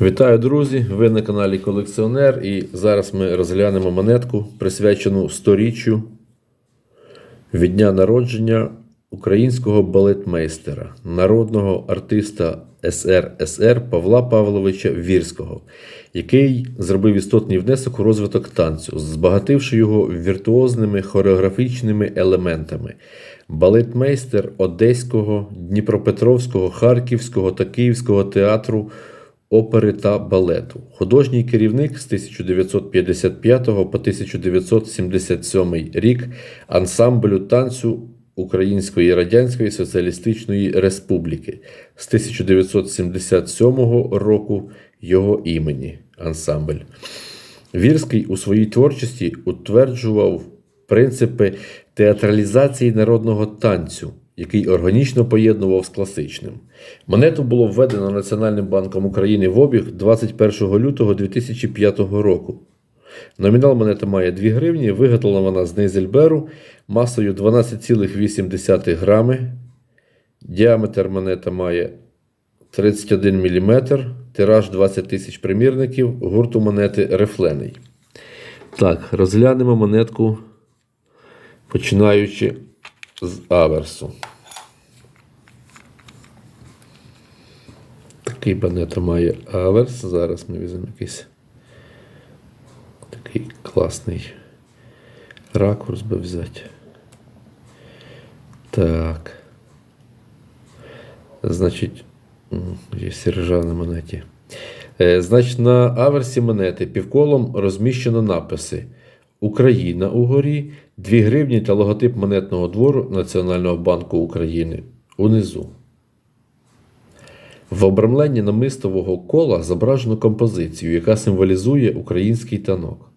Вітаю, друзі! Ви на каналі Колекціонер. І зараз ми розглянемо монетку, присвячену 100-річчю від дня народження українського балетмейстера, народного артиста СРСР Павла Павловича Вірського, який зробив істотний внесок у розвиток танцю, збагативши його віртуозними хореографічними елементами. Балетмейстер Одеського, Дніпропетровського, Харківського та Київського театру опери та балету. Художній керівник з 1955 по 1977 рік ансамблю танцю Української Радянської Соціалістичної Республіки з 1977 року його імені ансамбль. Вірський у своїй творчості утверджував принципи театралізації народного танцю, який органічно поєднував з класичним. Монету було введено Національним банком України в обіг 21 лютого 2005 року. Номінал монети має 2 гривні, виготовлена вона з Нейзельберу масою 12,8 грами. Діаметр монета має 31 мм, тираж 20 тисяч примірників, гурту монети рифлений. Так, розглянемо монетку, починаючи з аверсу. Такий монета має аверс. Зараз ми візьмемо якийсь такий класний ракурс би взяти. Так. Значить, є сержа на монеті. Е, Значить, на аверсі монети півколом розміщено написи Україна угорі, 2 гривні та логотип монетного двору Національного банку України унизу. В обрамленні намистового кола зображено композицію, яка символізує український танок.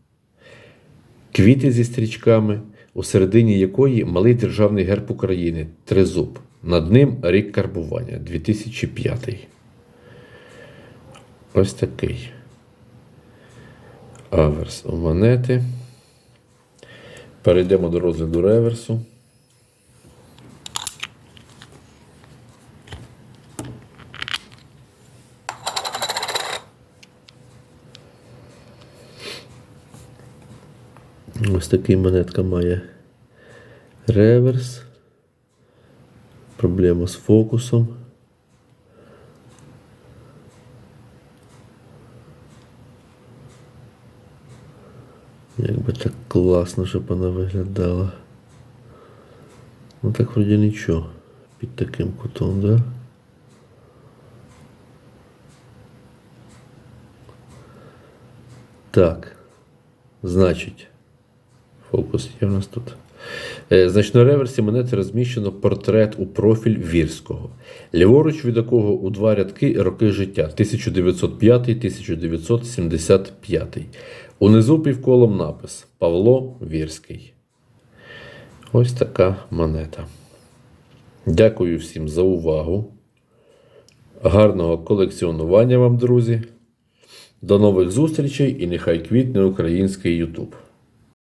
Квіти зі стрічками, у середині якої малий державний герб України тризуб. Над ним рік карбування 2005. Ось такий. Аверс у монети. Перейдемо до розгляду реверсу. Ось такий монетка має реверс. Проблема з фокусом. Так класно, щоб вона виглядала. Ну так вроді нічого. Під таким кутом, да? Так. Значить. Фокус є у нас тут. Е, Значить, на реверсі монети розміщено портрет у профіль Вірського, ліворуч від якого у два рядки роки життя 1905-1975. Унизу півколом напис Павло Вірський. Ось така монета. Дякую всім за увагу. Гарного колекціонування вам, друзі. До нових зустрічей і нехай квітне український YouTube.